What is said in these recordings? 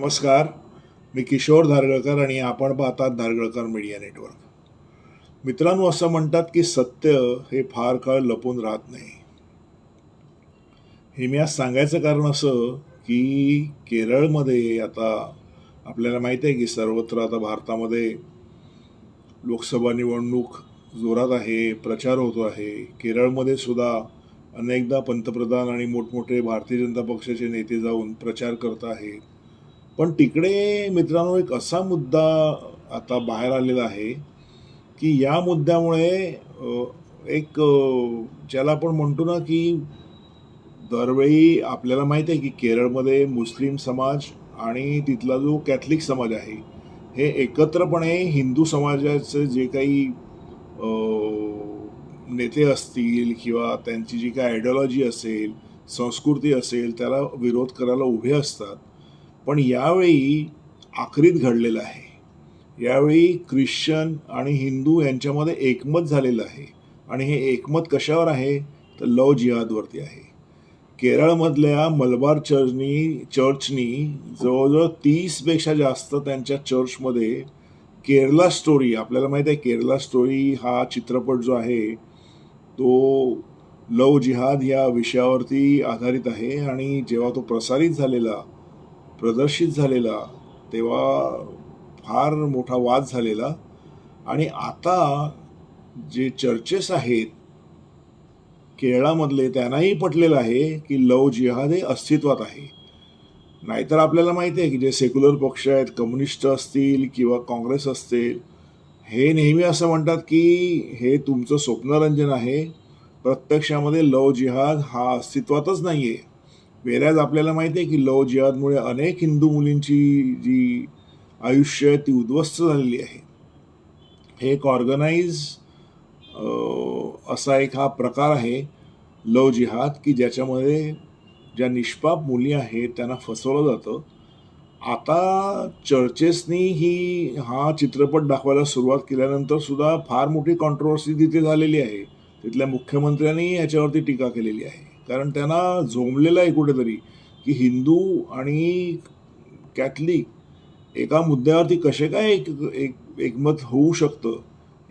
नमस्कार मी किशोर धारगळकर आणि आपण पाहतात धारगळकर मीडिया नेटवर्क. मित्रांनो असं म्हणतात की सत्य हे फार काळ लपून राहत नाही. हे मी आज सांगायचं कारण असं की केरळमध्ये आता आपल्याला माहिती आहे की सर्वत्र आता भारतामध्ये लोकसभा निवडणूक जोरात आहे प्रचार होतो आहे. केरळमध्ये सुद्धा अनेकदा पंतप्रधान आणि मोठमोठे भारतीय जनता पक्षाचे नेते जाऊन प्रचार करत आहेत. पण तिकडे मित्रांनो एक असा मुद्दा आता बाहेर आलेला आहे की या मुद्द्यामुळे एक ज्याला आपण म्हणतो ना की दरवेळी आपल्याला माहिती आहे की केरळमध्ये मुस्लिम समाज आणि तिथला जो कॅथलिक समाज आहे हे एकत्रपणे हिंदू समाजाचे जे काही नेते असतील किंवा त्यांची जी काही आयडियॉलॉजी असेल संस्कृती असेल त्याला विरोध करायला उभे असतात. पण यावेळी आखरीत घडलेलं आहे. यावेळी ख्रिश्चन आणि हिंदू यांच्यामध्ये एकमत झालेलं आहे. आणि हे एकमत कशावर आहे? तर लव जिहादवरती आहे. केरळमधल्या मलबार चर्चनी चर्चनी जवळजवळ तीसपेक्षा जास्त त्यांच्या चर्चमध्ये केरला स्टोरी आपल्याला माहीत आहे केरला स्टोरी हा चित्रपट जो आहे तो लव जिहाद या विषयावरती आधारित आहे. आणि जेव्हा तो प्रसारित झालेला प्रदर्शित झालेला तेव्हा फार मोठा वाद झालेला. आणि आता जे चर्चेस आहेत केरळामधले त्यांनाही पटलेलं आहे की लव जिहाद हे अस्तित्वात आहे. नाहीतर आपल्याला माहिती आहे की जे सेक्युलर पक्ष आहेत कम्युनिस्ट असतील किंवा काँग्रेस असतील हे नेहमी असं म्हणतात की हे तुमचं स्वप्नरंजन आहे. प्रत्यक्षामध्ये लव जिहाद हा अस्तित्वातच नाही आहे वेऱ्याज आपल्याला माहिती आहे की लव जिहादमुळे अनेक हिंदू मुलींची जी आयुष्य आहे ती उद्ध्वस्त झालेली आहे. हे एक ऑर्गनाइज असा एक हा प्रकार आहे लव जिहाद की ज्याच्यामध्ये ज्या निष्पाप मुली आहेत त्यांना फसवलं जातं. आता चर्चेसनी ही हा चित्रपट दाखवायला सुरुवात केल्यानंतर सुद्धा फार मोठी कॉन्ट्रोवर्सी तिथे झालेली आहे. तिथल्या मुख्यमंत्र्यांनी याच्यावरती टीका केलेली आहे. कारण त्यांना जोमलेलं आहे कुठेतरी की हिंदू आणि कॅथलिक एका मुद्द्यावरती कसे काय एक एक एकमत होऊ शकतं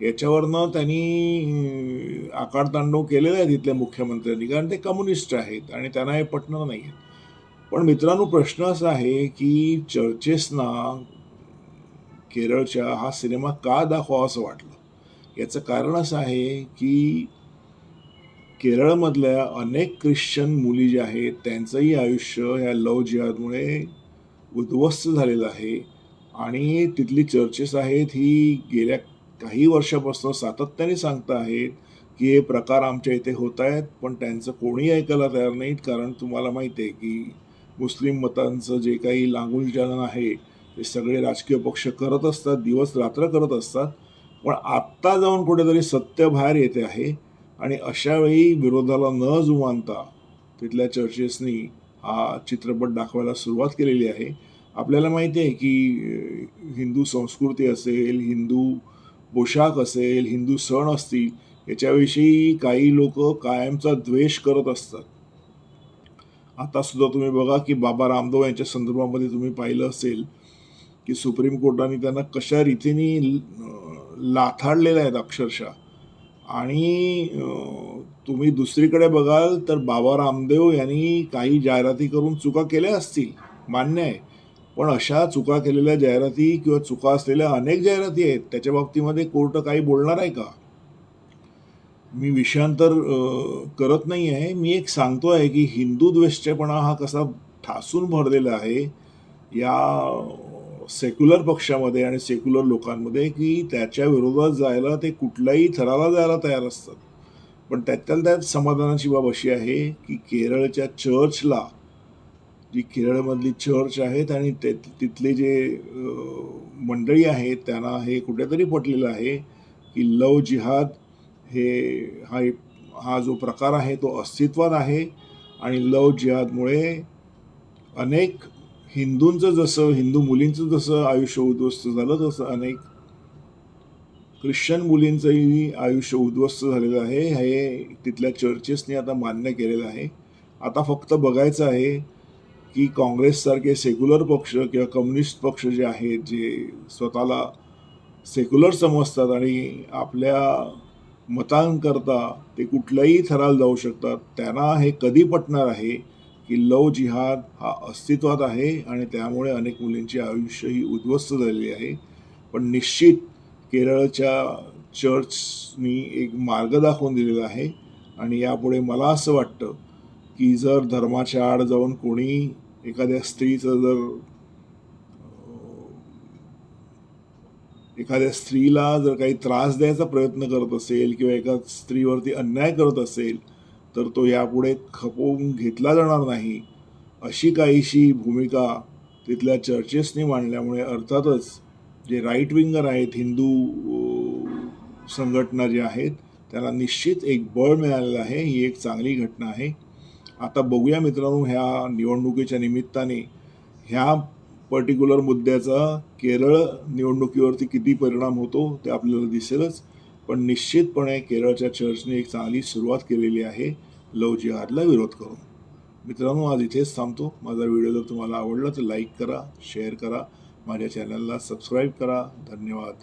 याच्यावरनं त्यांनी आकारतांडव केलेला आहे तिथल्या मुख्यमंत्र्यांनी. कारण ते कम्युनिस्ट आहेत आणि त्यांना हे पटणार नाही आहे पण मित्रांनो प्रश्न असा आहे की चर्चेसना केरळच्या हा सिनेमा का दाखवावा असं वाटलं? याचं कारण असं आहे की केरळमधल्या अनेक ख्रिश्चन मुली ज्या आहेत त्यांचंही आयुष्य ह्या लव जिहादमुळे उद्ध्वस्त झालेलं आहे. आणि तिथली चर्चेस आहेत ही गेल्या काही वर्षापासून सातत्याने सांगता आहेत की हे प्रकार आमच्या इथे होत आहेत पण त्यांचं कोणी ऐकायला तयार नाहीत. कारण तुम्हाला माहिती आहे की मुस्लिम मतांचं जे काही लांगुलचालन आहे ते सगळे राजकीय पक्ष करत असतात दिवस रात्र करत असतात. पण आत्ता जाऊन कुठेतरी सत्य बाहेर येते आहे. आणि अशावेळी विरोधाला न जुमानता तिथल्या चर्चेसनी हा चित्रपट दाखवायला सुरुवात केलेली आहे. आपल्याला माहिती आहे की हिंदू संस्कृती असेल हिंदू पोशाख असेल हिंदू सण असतील याच्याविषयी काही लोक कायमचा द्वेष करत असतात. आता सुद्धा तुम्ही बघा की बाबा रामदेव यांच्या संदर्भामध्ये तुम्ही पाहिलं असेल की सुप्रीम कोर्टाने त्यांना कशा रीतीने लाथाडलेल्या आहेत अक्षरशः. आणि तुम्ही दुसरीकडे बघाल तर बाबा रामदेव यांनी काही जाहिराती करून चुका केल्या असतील मान्य आहे. पण अशा चुका केलेल्या जाहिराती किंवा चुका असलेल्या अनेक जाहिराती आहेत त्याच्या बाबतीमध्ये कोर्ट काही बोलणार आहे का? मी विषयांतर करत नाही आहे मी एक सांगतो आहे की हिंदू द्वेषपणा हा कसा ठासून भरलेला आहे या सेक्युलर पक्षामध्ये आणि सेक्युलर लोकांमध्ये की त्याच्या विरोधात जायला ते कुठल्याही थराला जायला तयार असतात. पण त्यातल्या त्यात समाधानाची बाब अशी आहे की केरळच्या चर्चला जी केरळमधली चर्च आहेत आणि ते तिथले जे मंडळी आहेत त्यांना हे कुठेतरी पटलेलं आहे की लव जिहाद हे हा हा जो प्रकार आहे तो अस्तित्वात आहे आणि लव जिहादमुळे अनेक हिंदूंचं जसं हिंदू मुलींचं जसं आयुष्य उद्ध्वस्त झालं तसं अनेक ख्रिश्चन मुलींचंही आयुष्य उद्ध्वस्त झालेलं आहे. हे तिथल्या चर्चेसने आता मान्य केलेलं आहे. आता फक्त बघायचं आहे की काँग्रेससारखे सेक्युलर पक्ष किंवा कम्युनिस्ट पक्ष जे आहेत जे स्वतःला सेक्युलर समजतात आणि आपल्या मतांकरता ते कुठल्याही थराला जाऊ शकतात त्यांना हे कधी पटणार आहे? की लव जिहाद हा अस्तित्वात आहे आणि त्यामुळे अनेक मुलींची आयुष्य ही उद्ध्वस्त झालेली आहे. पण निश्चित केरळच्या चर्चनी एक मार्ग दाखवून दिलेला आहे आणि यापुढे मला असं वाटतं की जर धर्माच्या आड जाऊन कोणी एखाद्या स्त्रीचं जर एखाद्या स्त्रीला जर काही त्रास द्यायचा प्रयत्न करत असेल किंवा एका स्त्रीवरती अन्याय करत असेल तर तो यापुढे खपवून घेतला जाणार नाही अशी काहीशी भूमिका तिथल्या चर्चेसनी मांडल्यामुळे अर्थातच जे राईट विंगर आहेत हिंदू संघटना ज्या आहेत त्याला निश्चित एक बळ मिळालेलं आहे ही एक चांगली घटना आहे. आता बघूया मित्रांनो ह्या निवडणुकीच्या निमित्ताने ह्या पर्टिक्युलर मुद्द्याचा केरळ निवडणुकीवरती किती परिणाम होतो ते आपल्याला दिसेलच. पण निश्चितपणे केरळच्या चर्चने एक चांगली सुरुवात केलेली आहे लव जिहादला विरोध करून. मित्रांनो आज इथेच थांबतो. माझा व्हिडिओ जर तुम्हाला आवडला तर लाईक करा शेअर करा. माझ्या चॅनलला सबस्क्राईब करा. धन्यवाद.